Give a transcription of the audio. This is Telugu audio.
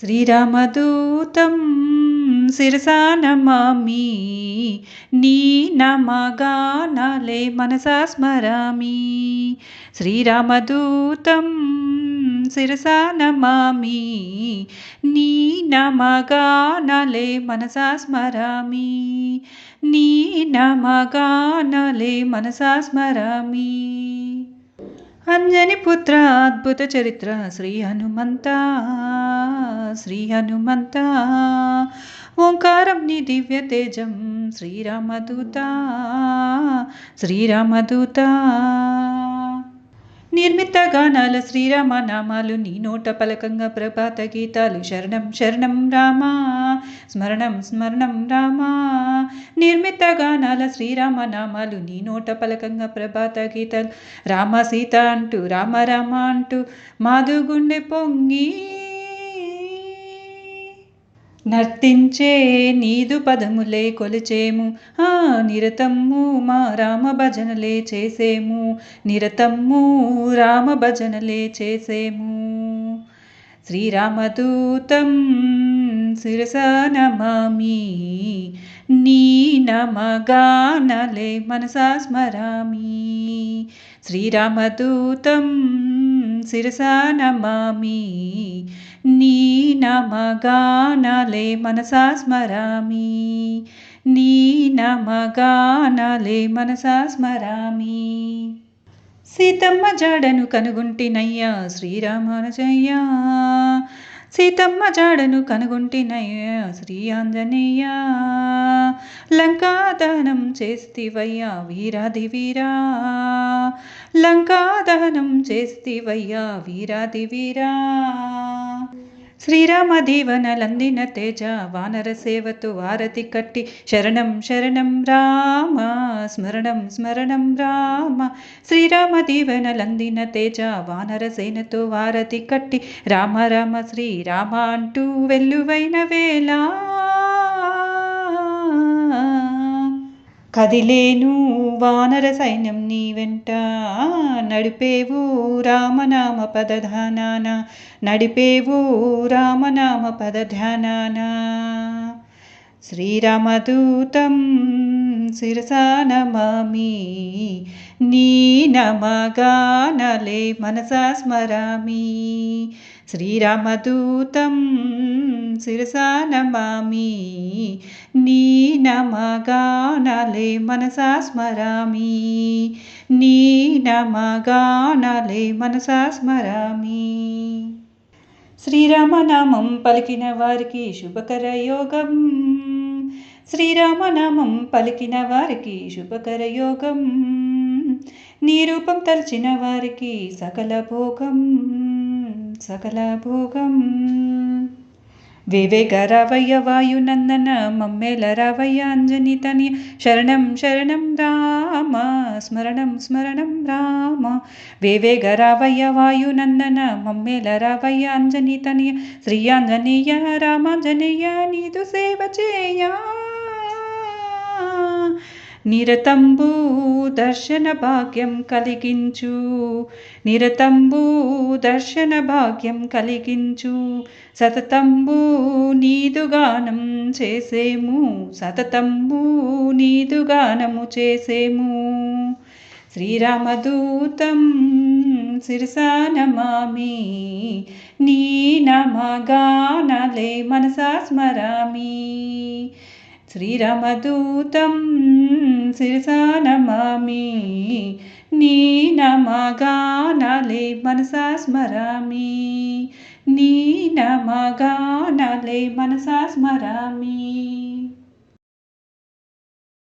శ్రీరామదూతం శిరసానమామి నీ నమగానాలే మనసా స్మరామి. శ్రీరామదూతం శిరసానమామి నీ నమగానాలే మనసా స్మరామి. నీ నమగానాలే మనసా స్మరామి. అంజని పుత్ర అద్భుత చరిత్ర. శ్రీ హనుమంత శ్రీ హనుమంత. ఓంకారం నీ దివ్య తేజం. శ్రీరామదూత శ్రీరామదూత నిర్మిత గానాల శ్రీరామ నామాలు నీ నోట పలకంగా ప్రభాత గీతాలు. శరణం శరణం రామ స్మరణం స్మరణం రామ. నిర్మిత గానాల శ్రీరామ నామాలు నీ నోట పలకంగా ప్రభాత గీతాలు. రామ సీత అంటూ రామ రామ అంటూ మాధుగుండె పొంగి నర్తించే నీదు పదములే కొలిచేము. ఆ నిరతమ్ము మా రామ భజనలే చేసేము. నిరతమ్ము రామ భజనలే చేసేము. శ్రీరామదూతం శిరస నమామి. నీ నమగానలే మనసా స్మరామి. శ్రీరామదూతం శిరస నమామి. నీ నమగానలే మనసా స్మరామి. నీ నమగానలే మనసా స్మరామి. సీతమ్మ జాడను కనుగొంటినయ్యా శ్రీరామానుజయ్య. సీతమ్మ జాడను కనుగొంటినయ్యా శ్రీ ఆంజనేయ లంకాదహనం చేస్తివయ్యా వీరాది వీరా లంకాదహనం చేస్తివయ్యా వీరాది వీరా శ్రీరామ దీవనలందిన తేజ వానర సేవతు వారతి కట్టి శరణం శరణం రామ స్మరణం స్మరణం రామ. శ్రీరామ దీవనలందిన తేజ వానర సేనతో వారతి కట్టి రామ రామ శ్రీరామ అంటూ వెల్లువైన వేళ. కదిలేను వానర సైన్యం నీ వెంట. నడిపేవు రామనామ పదధానాన నడిపేవు రామనామ పదధ్యానాన. శ్రీరామదూతం శిరసా నమామి. నీ నమగానలే మనసా స్మరామి. శ్రీరామదూతం శిరసా నమామి నీ నమగానలే మనసా స్మరామి. నీ నమగానలే మనసా స్మరామి. శ్రీరామనామం పలికిన వారికి శుభకర యోగం శ్రీరామనామం పలికిన వారికి శుభకర యోగం నీ రూపం తలచిన వారికి సకల భోగం. సకల భోగం. वेवे गरा वय्य वायुनन्दनं मम्मे शरणं शरणं राम स्मरणं स्मरणं राम। वेवे गरा वय्य वायुनन्दनं ममे लरा वय्याञ्जनी श्रियाञ्जनेय रामाञ्जनेयानि तु सेवया నిరతంబు దర్శన భాగ్యం కలిగించు. నిరతంబు దర్శన భాగ్యం కలిగించు. సతతంబు నీదుగానం చేసేము. సతతంబు నీదుగానము చేసేము. శ్రీరామదూతం శిరసానమామి నీ నమగానలే మనసా స్మరామి. శ్రీరామదూతం శిరసా నమామి నీ నమగానలే మనసా స్మరామి. నీ నమగానలే మనసా స్మరామి.